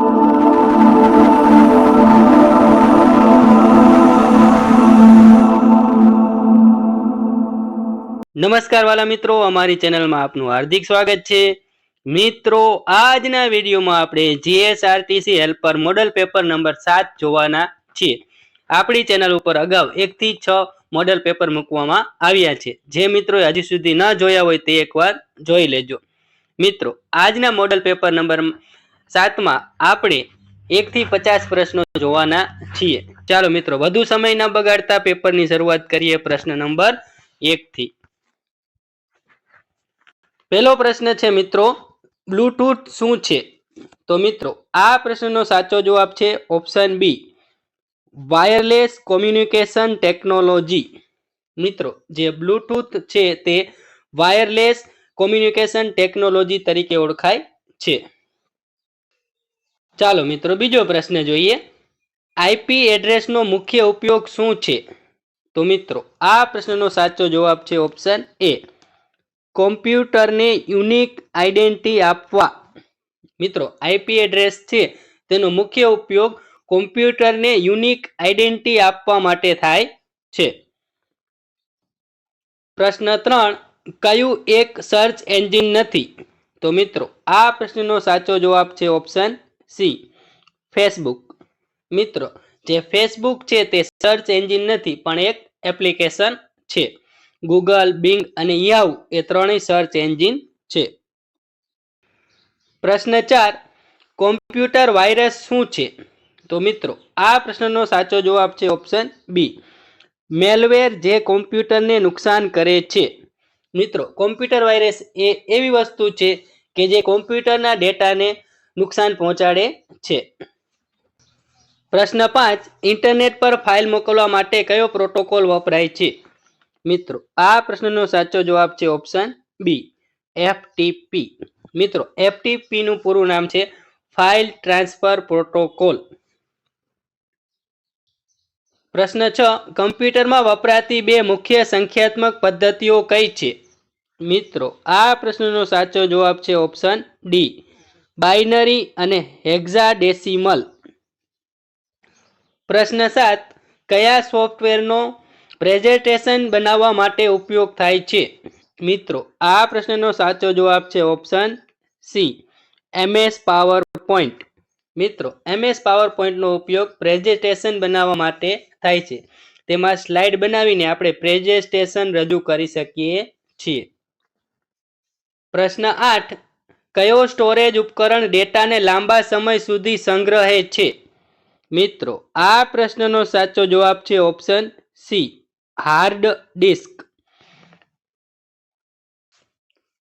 નમસ્કાર વાલા મિત્રો, અમારી ચેનલમાં આપનું હાર્દિક સ્વાગત છે. મિત્રો, આજના વિડીયોમાં આપણે GSRTC helper model paper number સાત જોવાના છીએ. આપણી ચેનલ ઉપર અગાઉ એકથી છ મોડલ પેપર મૂકવામાં આવ્યા છે. જે મિત્રોએ હજી સુધી ન જોયા હોય તે એકવાર જોઈ લેજો. મિત્રો, આજના મોડલ પેપર નંબર સાતમાં, આપણે એકથી પચાસ પ્રશ્નો જોવાના છીએ. ચાલો મિત્રો, વધુ સમય ન બગાડતા પેપરની શરૂઆત કરીએ પ્રશ્ન નંબર એકથી. પહેલો પ્રશ્ન છે મિત્રો, બ્લૂટૂથ શું છે? તો મિત્રો, આ પ્રશ્નનો સાચો જવાબ છે option B, wireless communication technology. મિત્રો, જે બ્લૂટૂથ છે તે વાયરલેસ કોમ્યુનિકેશન ટેકનોલોજી તરીકે ઓળખાય છે. ચાલો મિત્રો, બીજો પ્રશ્ન જોઈએ. આઈપી એડ્રેસનો મુખ્ય ઉપયોગ શું છે? તો મિત્રો, આ પ્રશ્નનો સાચો જવાબ છે ઓપ્શન એ કોમ્પ્યુટરને યુનિક આઈડેન્ટિટી આપવા. મિત્રો આઈપી એડ્રેસ છે, તેનો મુખ્ય ઉપયોગ કોમ્પ્યુટરને યુનિક આઈડેન્ટિટી આપવા માટે થાય છે. પ્રશ્ન ત્રણ, કયું એક સર્ચ એન્જિન નથી? તો મિત્રો, આ પ્રશ્નનો સાચો જવાબ છે ઓપ્શન સી. ફેસબુક મિત્રો, જે ફેસબુક છે તે સર્ચ એન્જિન નથી, પણ એક એપ્લિકેશન છે. ગૂગલ બિંગ અને યાહુ એ ત્રણેય સર્ચ એન્જિન છે. પ્રશ્ન ચાર કોમ્પ્યુટર વાયરસ શું છે? તો મિત્રો, આ પ્રશ્નનો સાચો જવાબ છે ઓપ્શન બી મેલવેર જે કોમ્પ્યુટરને નુકસાન કરે છે. મિત્રો કોમ્પ્યુટર વાયરસ એ એવી વસ્તુ છે કે જે કોમ્પ્યુટરના ડેટાને નુકસાન પહોંચાડે છે. પ્રશ્ન પાંચ, ઇન્ટરનેટ પર ફાઇલ મોકલવા માટે કયો પ્રોટોકોલ વપરાય છે? મિત્રો, આ પ્રશ્નનો સાચો જવાબ છે ઓપ્શન બી, એફટીપી. મિત્રો, એફટીપીનું પૂરું નામ છે ફાઇલ ટ્રાન્સફર પ્રોટોકોલ. પ્રશ્ન છ, કમ્પ્યુટરમાં વપરાતી બે મુખ્ય સંખ્યાત્મક પદ્ધતિઓ કઈ છે? મિત્રો, આ પ્રશ્નનો સાચો જવાબ છે ઓપ્શન ડી બાઇનરી અને હેક્ઝાડેસિમલ. પ્રશ્ન સાત, કયા સોફ્ટવેરનો પ્રેઝન્ટેશન બનાવવા માટે ઉપયોગ થાય છે? મિત્રો, આ પ્રશ્નનો સાચો જવાબ છે option C, MS PowerPoint મિત્રો, એમએસ પાવર પોઈન્ટનો ઉપયોગ પ્રેઝન્ટેશન બનાવવા માટે થાય છે. તેમાં સ્લાઇડ બનાવીને આપણે પ્રેઝન્ટેશન રજૂ કરી શકીએ છીએ. પ્રશ્ન આઠ કયો સ્ટોરેજ ઉપકરણ ડેટાને લાંબા સમય સુધી સંગ્રહે છે? મિત્રો, આ પ્રશ્નનો સાચો જવાબ છે ઓપ્શન સી હાર્ડ ડિસ્ક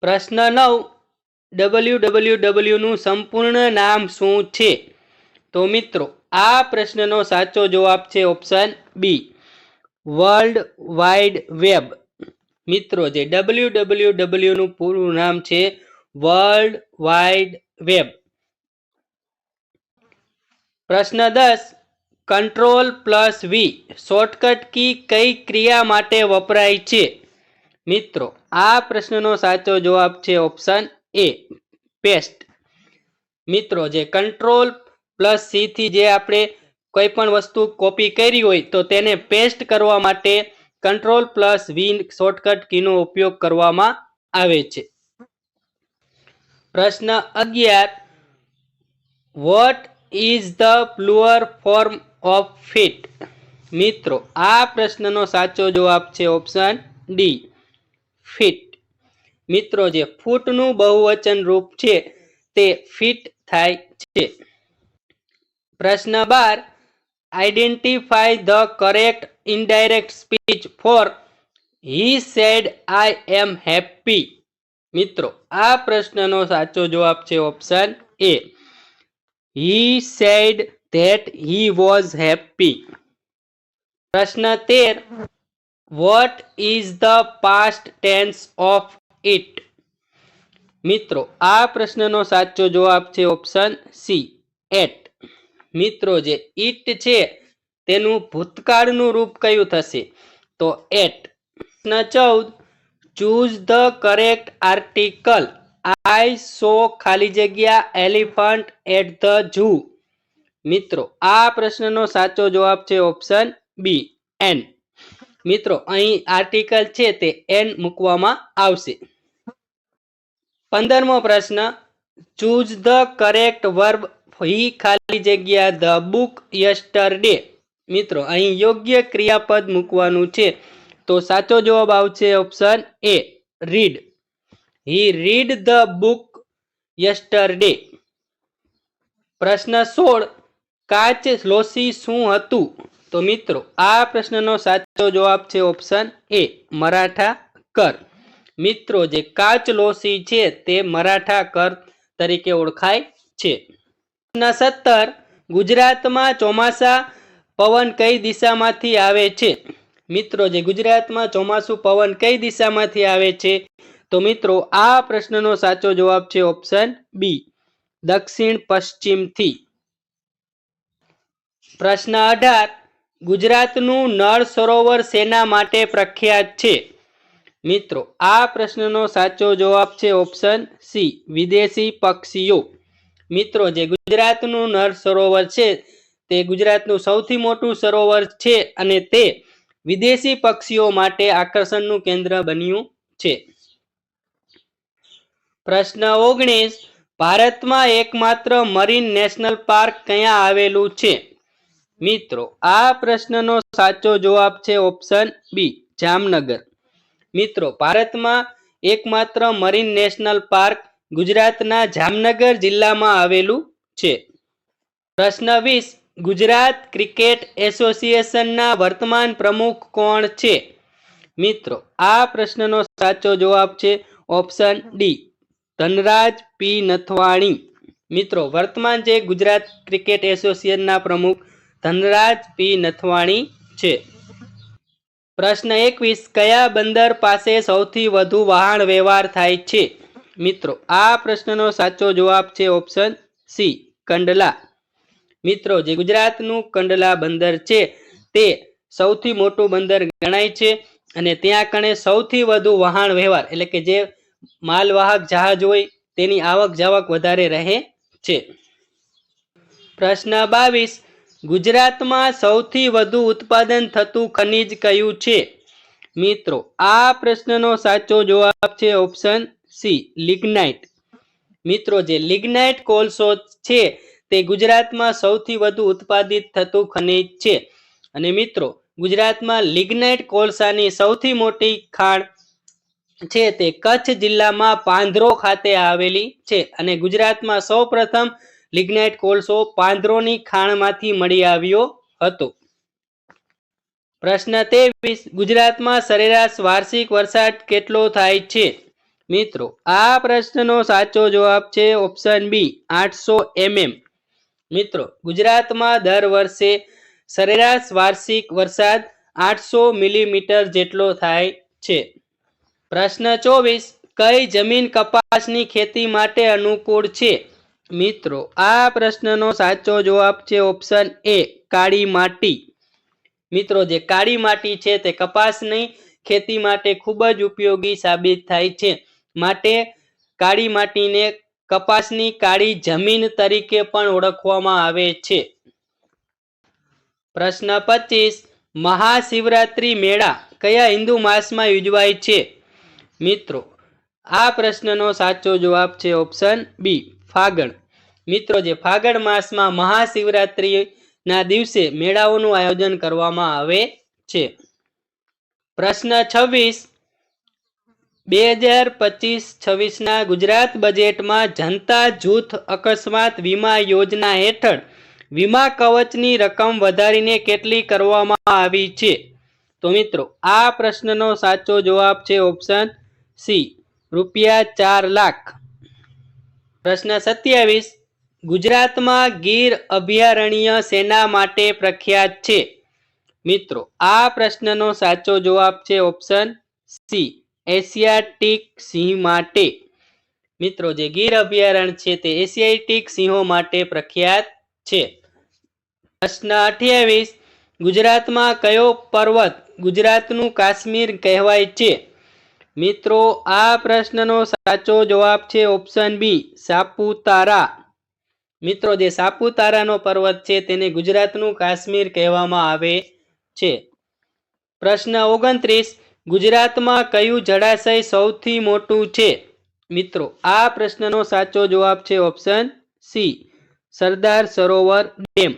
પ્રશ્ન નવ ડબલ્યુ ડબલ્યુ ડબલ્યુનું સંપૂર્ણ નામ શું છે? તો મિત્રો, આ પ્રશ્નનો સાચો જવાબ છે option B world wide web મિત્રો, જે ડબલ્યુ ડબલ્યુ ડબલ્યુનું પૂરું નામ છે વર્લ્ડ વાઇડ વેબ પ્રશ્ન દસ control plus V shortcut key કઈ ક્રિયા માટે વપરાય છે મિત્રો આ પ્રશ્નનો સાચો જવાબ છે ઓપ્શન એ પેસ્ટ મિત્રો જે કંટ્રોલ પ્લસ સીથી જે આપણે કોઈ પણ વસ્તુ કોપી કરી હોય તો તેને પેસ્ટ કરવા માટે કંટ્રોલ પ્લસ વી શોર્ટકટ કીનો ઉપયોગ કરવામાં આવે છે પ્રશ્ન અગિયાર. What is the plural form of feet મિત્રો, આ પ્રશ્નનો સાચો જવાબ છે ઓપ્શન ડી ફીટ મિત્રો, જે ફૂટનું બહુવચન રૂપ છે, તે ફીટ થાય છે. પ્રશ્ન બાર. Identify the correct indirect speech for he said I am happy મિત્રો, આ પ્રશ્નનો સાચો જવાબ છે option A he said that he was happy પ્રશ્ન તેર. What is the past tense of eat મિત્રો, આ પ્રશ્નનો સાચો જવાબ છે ઓપ્શન સી એટ મિત્રો, જે ઇટ છે, તેનું ભૂતકાળનું રૂપ કયું થશે? તો એટ પ્રશ્ન ચૌદ. Choose the correct article. I saw ખાલી જગ્યા એલિફન્ટ એટ ધ ઝૂ. મિત્રો, આ પ્રશ્નનો સાચો જવાબ છે ઓપ્શન બી એન મિત્રો, અહીં આર્ટિકલ છે તે એન મૂકવામાં આવશે. પંદરમો પ્રશ્ન, choose the correct verb he ખાલી જગ્યા ધ બુક યસ્ટરડે. મિત્રો, અહીં યોગ્ય ક્રિયાપદ મૂકવાનું છે. તો સાચો જવાબ આવશે option A read he read the book yesterday પ્રશ્ન સોળ, કાચ લોસી શું હતું? તો મિત્રો, આ પ્રશ્નનો સાચો જવાબ છે ઓપ્શન એ મરાઠા કર. મિત્રો, જે કાચ લોસી છે તે મરાઠા કર તરીકે ઓળખાય છે. સત્તર, ગુજરાતમાં ચોમાસા પવન કઈ દિશામાંથી આવે છે? મિત્રો, જે ગુજરાતમાં ચોમાસું પવન કઈ દિશામાંથી આવે છે? તો મિત્રો, આ પ્રશ્નનો સાચો જવાબ છે ઓપ્શન બી દક્ષિણ પશ્ચિમથી. પ્રશ્ન અઢાર, ગુજરાતનું નળ સરોવર સેના માટે પ્રખ્યાત છે? મિત્રો, આ પ્રશ્નનો સાચો જવાબ છે ઓપ્શન સી વિદેશી પક્ષીઓ. મિત્રો, જે ગુજરાતનું નળ સરોવર છે, તે ગુજરાતનું સૌથી મોટું સરોવર છે અને તે વિદેશી પક્ષીઓ માટે આકર્ષણનું કેન્દ્ર બન્યું છે. પ્રશ્ન ઓગણીસ, ભારતમાં એકમાત્ર મરીન નેશનલ પાર્ક ક્યાં આવેલું છે? મિત્રો, આ પ્રશ્નનો સાચો જવાબ છે ઓપ્શન બી, જામનગર. મિત્રો, ભારતમાં એકમાત્ર મરીન નેશનલ પાર્ક ગુજરાતના જામનગર જિલ્લામાં આવેલું છે. પ્રશ્ન વીસ ગુજરાત ક્રિકેટ એસોસિએશનના વર્તમાન પ્રમુખ કોણ છે? મિત્રો, આ પ્રશ્નનો સાચો જવાબ છે option D, Dhanraj P Nathwani. મિત્રો, વર્તમાન જે ગુજરાત ક્રિકેટ એસોસિએશનના પ્રમુખ ધનરાજ પી નથવાણી છે. પ્રશ્ન એકવીસ, કયા બંદર પાસે સૌથી વધુ વહાણ વ્યવહાર થાય છે? મિત્રો, આ પ્રશ્નનો સાચો જવાબ છે ઓપ્શન સી, કંડલા. મિત્રો, જે ગુજરાતનું કંડલા બંદર છે, તે સૌથી મોટું બંદર ગણાય છે અને ત્યાં કણે સૌથી વધુ વહાણ વ્યવહાર, એટલે કે જે માલવાહક જહાજ હોય, તેની આવક જાવક વધારે રહે છે. પ્રશ્ન બાવીસ, ગુજરાતમાં સૌથી વધુ ઉત્પાદન થતું ખનિજ કયું છે? મિત્રો, આ પ્રશ્નનો સાચો જવાબ છે ઓપ્શન સી, લિગ્નાઇટ. મિત્રો, જે લિગ્નાઇટ કોલસો છે તે ગુજરાતમાં સૌથી વધુ ઉત્પાદિત થતું ખનિજ છે. અને મિત્રો, ગુજરાતમાં લિગ્નાઇટ કોલસાની સૌથી મોટી ખાણ છે તે કચ્છ જિલ્લામાં પાંદરો ખાતે આવેલી છે અને ગુજરાતમાં સૌપ્રથમ લિગ્નાઇટ કોલસો પાંદરોની ખાણમાંથી મળી આવ્યો હતો. પ્રશ્ન તેવીસ ગુજરાતમાં સરેરાશ વાર્ષિક વરસાદ કેટલો થાય છે? મિત્રો, આ પ્રશ્નનો સાચો જવાબ છે ઓપ્શન બી, આઠસો એમએમ. મિત્રો, ગુજરાતમાં દર વર્ષે સરેરાશ વાર્ષિક વરસાદ આઠસો મિલીમીટર જેટલો થાય છે. પ્રશ્ન ચોવીસ, કઈ જમીન કપાસની ખેતી માટે અનુકૂળ છે? મિત્રો, આ પ્રશ્નનો સાચો જવાબ છે ઓપ્શન એ, કાળી માટી. મિત્રો, જે કાળી માટી છે તે કપાસની ખેતી માટે ખૂબ જ ઉપયોગી સાબિત થાય છે. માટે કાળી માટીને કપાસની કાળી જમીન તરીકે પણ ઓળખવામાં આવે છે. પ્રશ્ન પચીસ, મહાશિવરાત્રિ મેળા કયા હિન્દુ માસમાં યોજવાય છે? મિત્રો, આ પ્રશ્નનો સાચો જવાબ છે ઓપ્શન બી, ફાગણ. મિત્રો, જે ફાગણ માસમાં મહાશિવરાત્રિના દિવસે મેળાઓનું આયોજન કરવામાં આવે છે. પ્રશ્ન છવ્વીસ બે હજાર પચીસ છવ્વીસના ગુજરાત બજેટમાં જનતા જૂથ અકસ્માત વીમા યોજના હેઠળ વીમા કવચની રકમ વધારીને કેટલી કરવામાં આવી છે? તો મિત્રો, આ પ્રશ્નનો સાચો જવાબ છે ઓપ્શન સી, રૂપિયા ચાર લાખ. પ્રશ્ન સત્યાવીસ, ગુજરાતમાં ગીર અભયારણ્ય સેના માટે પ્રખ્યાત છે? મિત્રો, આ પ્રશ્નનો સાચો જવાબ છે ઓપ્શન સી. એશિયાટિક સિંહ માટે. મિત્રો, જે ગીર અભયારણ્ય છે તે એશિયાટિક સિંહો માટે પ્રખ્યાત છે. પ્રશ્ન અઠ્યાવીસ, ગુજરાતમાં કયો પર્વત ગુજરાતનું કાશ્મીર કહેવાય છે? મિત્રો, આ પ્રશ્નનો સાચો જવાબ છે ઓપ્શન બી, સાપુતારા. મિત્રો, જે સાપુતારાનો પર્વત છે તેને ગુજરાતનું કાશ્મીર કહેવામાં આવે છે. પ્રશ્ન ઓગણત્રીસ ગુજરાતમાં કયું જળાશય સૌથી મોટું છે? મિત્રો, આ પ્રશ્નનો સાચો જવાબ છે option C Sardar Sarovar dam.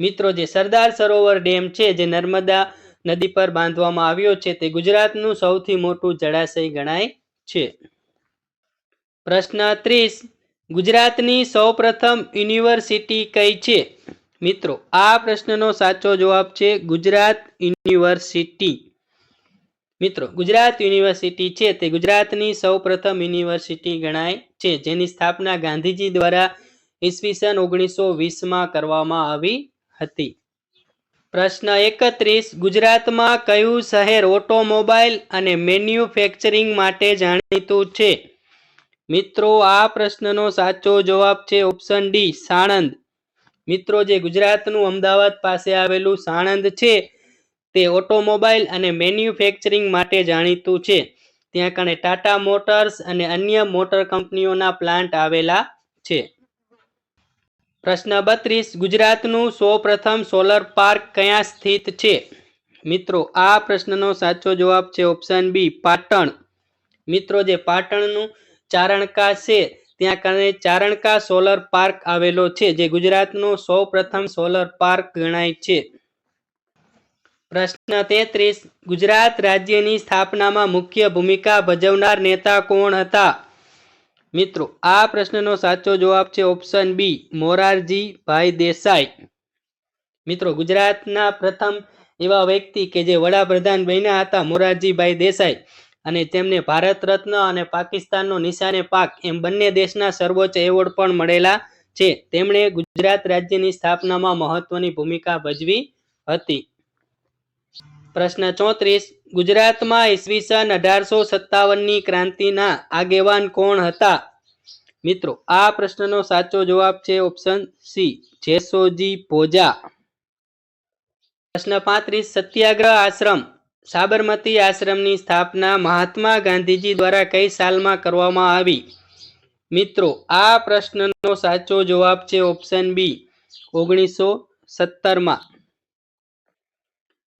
મિત્રો, જે સરદાર સરોવર ડેમ છે, જે નર્મદા નદી પર બાંધવામાં આવ્યો છે, તે ગુજરાતનું સૌથી મોટું જળાશય ગણાય છે. પ્રશ્ન ત્રીસ, ગુજરાતની સૌપ્રથમ યુનિવર્સિટી કઈ છે? મિત્રો, આ પ્રશ્નનો સાચો જવાબ છે ગુજરાત યુનિવર્સિટી. મિત્રો, ગુજરાત યુનિવર્સિટી છે તે ગુજરાતની સૌપ્રથમ યુનિવર્સિટી ગણાય છે, જેની સ્થાપના ગાંધીજી દ્વારા ઈસવીસન ઓગણીસો વીસમાં કરવામાં આવી હતી. પ્રશ્ન એકત્રીસ, ગુજરાતમાં કયું શહેર ઓટોમોબાઈલ અને મેન્યુફેક્ચરિંગ માટે જાણીતું છે? મિત્રો, આ પ્રશ્નનો સાચો જવાબ છે ઓપ્શન ડી, સાણંદ. મિત્રો, જે ગુજરાતનું અમદાવાદ પાસે આવેલું સાણંદ છે તે ઓટોમોબાઈલ અને મેન્યુફેક્ચરિંગ માટે જાણીતું છે. ત્યાં કણે ટાટા મોટર્સ અને અન્ય મોટર કંપનીઓના પ્લાન્ટ આવેલા છે. પ્રશ્ન બત્રીસ, ગુજરાતનું સૌપ્રથમ સોલર પાર્ક ક્યાં સ્થિત છે? મિત્રો, આ પ્રશ્નનો સાચો જવાબ છે ઓપ્શન બી, પાટણ. મિત્રો, જે પાટણનું ચારણકા છે, ત્યાં કણે ચારણકા સોલર પાર્ક આવેલો છે, જે ગુજરાતનો સૌપ્રથમ સોલર પાર્ક ગણાય છે. પ્રશ્ન તેત્રીસ, ગુજરાત રાજ્યની સ્થાપનામાં મુખ્ય ભૂમિકા ભજવનાર નેતા કોણ હતા? મિત્રો, આ પ્રશ્નનો સાચો જવાબ છે ઓપ્શન બી, મોરારજી દેસાઈ. મિત્રો, ગુજરાતના પ્રથમ એવા વ્યક્તિ કે જે વડાપ્રધાન બન્યા હતા મોરારજીભાઈ દેસાઈ. અને તેમને ભારત રત્ન અને પાકિસ્તાનનો નિશાને પાક એમ બંને દેશના સર્વોચ્ચ એવોર્ડ પણ મળેલા છે. તેમણે ગુજરાત રાજ્યની સ્થાપનામાં મહત્વની ભૂમિકા ભજવી હતી. પ્રશ્ન ચોત્રીસ, ગુજરાતમાં ઈસવીસન અઢારસો સત્તાવનની ક્રાંતિના આગેવાન કોણ હતા? મિત્રો, આ પ્રશ્નનો સાચો જવાબ છે ઓપ્શન સી, જેસોજી ભોજા પ્રશ્ન પાંત્રીસ, સત્યાગ્રહ આશ્રમ, સાબરમતી આશ્રમની સ્થાપના મહાત્મા ગાંધીજી દ્વારા કઈ સાલમાં કરવામાં આવી? મિત્રો, આ પ્રશ્નનો સાચો જવાબ છે ઓપ્શન બી, ઓગણીસો સત્તરમાં.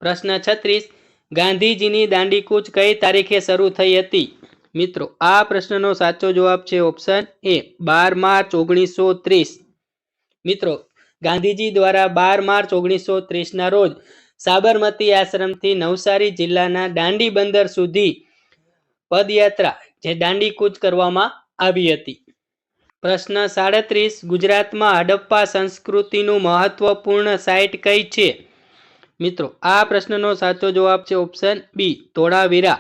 પ્રશ્ન છત્રીસ, ગાંધીજીની દાંડીકૂચ કઈ તારીખે શરૂ થઈ હતી? મિત્રો, આ પ્રશ્નનો સાચો જવાબ છે ઓપ્શન એ બાર માર્ચ ઓગણીસો ત્રીસ. મિત્રો, ગાંધીજી દ્વારા બાર માર્ચ ઓગણીસો ત્રીસના રોજ સાબરમતી આશ્રમથી નવસારી જિલ્લાના દાંડી બંદર સુધી પદયાત્રા, જે દાંડી કૂચ કરવામાં આવી હતી. પ્રશ્ન સાડત્રીસ, ગુજરાતમાં હડપ્પા સંસ્કૃતિનું મહત્વપૂર્ણ સાઇટ કઈ છે? મિત્રો, આ પ્રશ્નનો સાચો જવાબ છે ઓપ્શન બી ધોળાવીરા.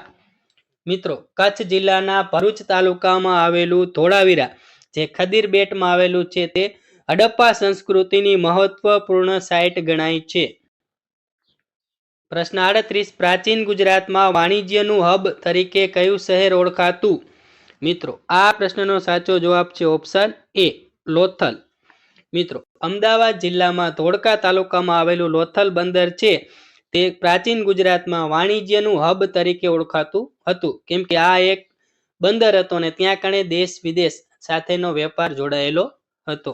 મિત્રો, કચ્છ જિલ્લાના ભરૂચ તાલુકામાં આવેલું ધોળાવીરા, જે ખદીર બેટમાં આવેલું છે, તે હડપ્પા સંસ્કૃતિની મહત્વપૂર્ણ સાઇટ ગણાય છે. પ્રશ્ન આડત્રીસ, પ્રાચીન ગુજરાતમાં વાણિજ્યનું હબ તરીકે કયું શહેર ઓળખાતું? મિત્રો, આ પ્રશ્નનો સાચો જવાબ છે ઓપ્શન એ લોથલ. મિત્રો અમદાવાદ જિલ્લામાં ધોળકા તાલુકામાં આવેલું લોથલ બંદર છે. તે પ્રાચીન ગુજરાતમાં વાણિજ્યનું હબ તરીકે ઓળખાતું હતું. કેમ કે આ એક બંદર હતો અને ત્યાં કણે દેશ વિદેશ સાથેનો વેપાર જોડાયેલો હતો.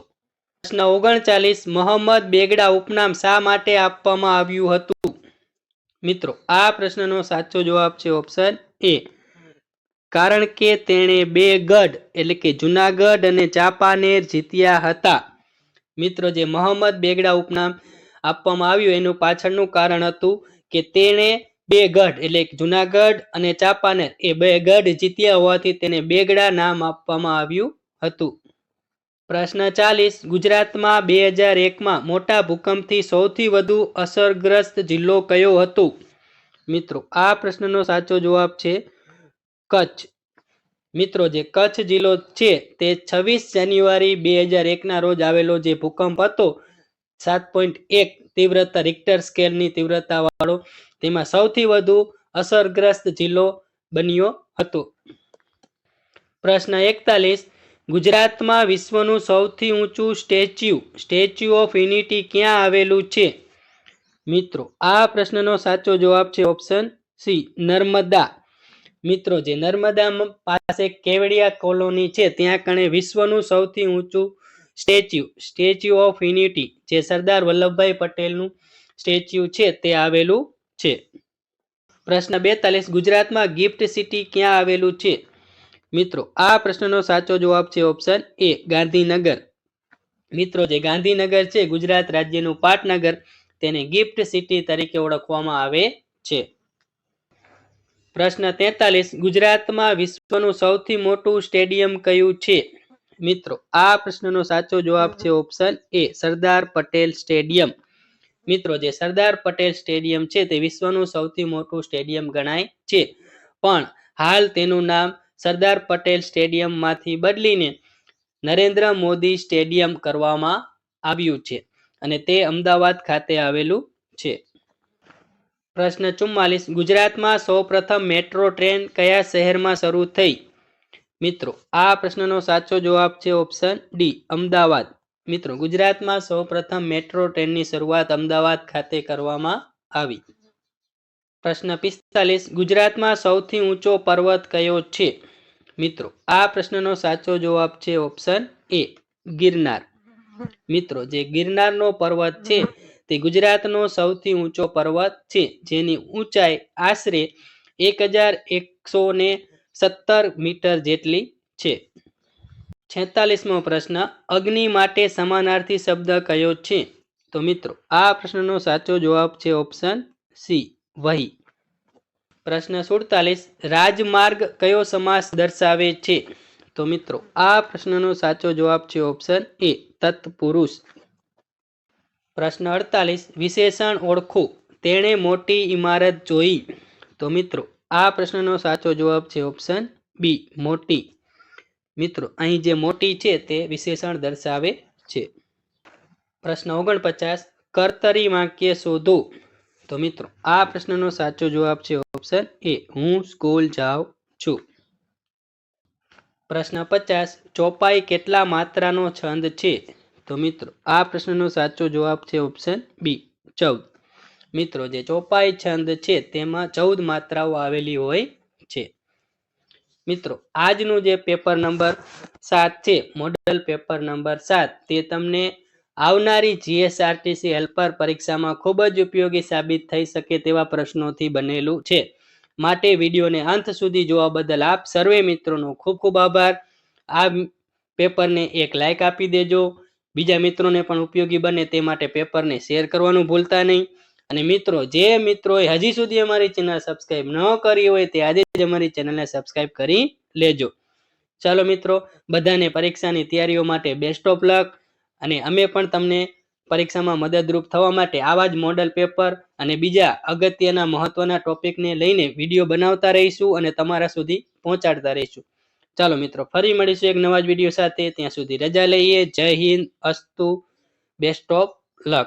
પ્રશ્ન ઓગણચાલીસ મોહમ્મદ બેગડા ઉપનામ શા માટે આપવામાં આવ્યું હતું? મિત્રો, આ પ્રશ્નનો સાચો જવાબ છે ઓપ્શન એ કારણ કે તેણે બે ગઢ, એટલે કે જુનાગઢ અને ચાંપાનેર જીત્યા હતા. મિત્રો, જે મોહમ્મદ બેગડા ઉપનામ આપવામાં આવ્યું, એનું પાછળનું કારણ હતું કે તેણે બે ગઢ, એટલે જુનાગઢ અને ચાંપાનેર, એ બે ગઢ જીત્યા હોવાથી તેને બેગડા નામ આપવામાં આવ્યું હતું. પ્રશ્ન ચાલીસ, ગુજરાતમાં બે હજાર એકમાં મોટા ભૂકંપથી સૌથી વધુ અસરગ્રસ્ત જિલ્લો કયો હતો? મિત્રો, આ પ્રશ્નનો સાચો જવાબ છે, કચ્છ. મિત્રો, જે કચ્છ જિલ્લો છે, તે છવ્વીસ જાન્યુઆરી બે હજાર એકના રોજ આવેલો જે ભૂકંપ હતો, સાત પોઈન્ટ એક તીવ્રતા રિક્ટર સ્કેલની તીવ્રતા વાળો, તેમાં સૌથી વધુ અસરગ્રસ્ત જિલ્લો બન્યો હતો. પ્રશ્ન એકતાલીસ, ગુજરાતમાં વિશ્વનું સૌથી ઊંચું સ્ટેચ્યુ સ્ટેચ્યુ ઓફ યુનિટી ક્યાં આવેલું છે? મિત્રો, આ પ્રશ્નનો સાચો જવાબ છે ઓપ્શન સી, નર્મદા. મિત્રો, જે નર્મદા પાસે કેવડિયા કોલોની છે, ત્યાં કણે વિશ્વનું સૌથી ઊંચું સ્ટેચ્યુ સ્ટેચ્યુ ઓફ યુનિટી, જે સરદાર વલ્લભભાઈ પટેલનું સ્ટેચ્યુ છે, તે આવેલું છે. પ્રશ્ન બેતાલીસ, ગુજરાતમાં ગિફ્ટ સિટી ક્યાં આવેલું છે? મિત્રો, આ પ્રશ્નનો સાચો જવાબ છે ઓપ્શન એ, ગાંધીનગર. મિત્રો, જે ગાંધીનગર છે, ગુજરાત રાજ્યનું પાટનગર, તેને ગિફ્ટ સિટી તરીકે ઓળખવામાં આવે છે. પ્રશ્ન તેતાલીસ, ગુજરાતમાં વિશ્વનું સૌથી મોટું સ્ટેડિયમ કયું છે? મિત્રો, આ પ્રશ્નનો સાચો જવાબ છે option A, Sardar Patel stadium. મિત્રો, જે સરદાર પટેલ સ્ટેડિયમ છે તે વિશ્વનું સૌથી મોટું સ્ટેડિયમ ગણાય છે. પણ હાલ તેનું નામ સરદાર પટેલ સ્ટેડિયમમાંથી બદલીને નરેન્દ્ર મોદી સ્ટેડિયમ કરવામાં આવ્યું છે અને તે અમદાવાદ ખાતે આવેલું છે. પ્રશ્ન ચુમ્માલીસ. ગુજરાતમાં સૌપ્રથમ મેટ્રો ટ્રેન કયા શહેરમાં શરૂ થઈ? મિત્રો, આ પ્રશ્નનો સાચો જવાબ છે ઓપ્શન ડી, અમદાવાદ. મિત્રો, ગુજરાતમાં સૌપ્રથમ મેટ્રો ટ્રેનની શરૂઆત અમદાવાદ ખાતે કરવામાં આવી. પ્રશ્ન પિસ્તાલીસ. ગુજરાતમાં સૌથી ઊંચો પર્વત કયો છે? મિત્રો, આ પ્રશ્નનો સાચો જવાબ છે ઓપ્શન એ, ગિરનાર. મિત્રો, જે ગિરનારનો પર્વત છે તે ગુજરાતનો સૌથી ઊંચો પર્વત છે, જેની ઊંચાઈ આશરે એક હજાર એકસો ને સત્તર મીટર જેટલી છે. છેતાલીસમો પ્રશ્ન, અગ્નિ માટે સમાનાર્થી શબ્દ કયો છે? તો મિત્રો, આ પ્રશ્નનો સાચો જવાબ છે ઓપ્શન સી, વહી. પ્રશ્ન સુડતાલીસ, રાજમાર્ગ કયો સમાસ દર્શાવે છે? તો મિત્રો, આ પ્રશ્નનો સાચો જવાબ છે ઓપ્શન એ, તત્પુરુષ. પ્રશ્ન અડતાલીસ, વિશેષણ ઓળખો તેણે મોટી ઇમારત જોઈ. તો મિત્રો, આ પ્રશ્નનો સાચો જવાબ છે ઓપ્શન બી મોટી. મિત્રો, અહીં જે મોટી છે તે વિશેષણ દર્શાવે છે. પ્રશ્ન ઓગણપચાસ, કર્તરી વાક્ય શોધો. તો મિત્રો, આ પ્રશ્નનો સાચો જવાબ છે ઓપ્શન એ હું સ્કૂલ જાઉં છું. પ્રશ્ન પચાસ, ચોપાઈ કેટલા માત્રાનો છંદ છે? તો મિત્રો, આ પ્રશ્નનો સાચો જવાબ છે ઓપ્શન બી ચૌદ. મિત્રો, જે ચોપાઈ છંદ છે, તેમાં ચૌદ માત્રાઓ આવેલી હોય છે. મિત્રો, આજનું જે પેપર નંબર સાત છે મોડલ પેપર નંબર સાત, તે તમને આવનારી જીએસઆરટીસી હેલ્પર પરીક્ષામાં ખૂબ જ ઉપયોગી સાબિત થઈ શકે તેવા પ્રશ્નોથી બનેલું છે. માટે વિડીયોને અંત સુધી જોવા બદલ આપ સર્વે મિત્રોનો ખૂબ ખૂબ આભાર. આ પેપરને એક લાઇક આપી દેજો. બીજા મિત્રોને પણ ઉપયોગી બને તે માટે પેપરને શેર કરવાનું ભૂલતા નહીં. અને મિત્રો, જે મિત્રોએ હજી સુધી અમારી ચેનલ સબસ્ક્રાઇબ ન કરી હોય તે આજે જ અમારી ચેનલને સબસ્ક્રાઇબ કરી લેજો. ચાલો મિત્રો, બધાને પરીક્ષાની તૈયારીઓ માટે બેસ્ટ ઓફ લક અને અમે પણ તમને પરીક્ષામાં મદદરૂપ થવા માટે આવા જ મોડલ પેપર અને બીજા અગત્યના મહત્વના ટોપિકને લઈને વીડિયો બનાવતા રહીશું અને તમારા સુધી પહોંચાડતા રહીશું. ચાલો મિત્રો, ફરી મળીશું એક નવા જ વીડિયો સાથે. ત્યાં સુધી રજા લઈએ. જય હિન્દ. અસ્તુ. Best of luck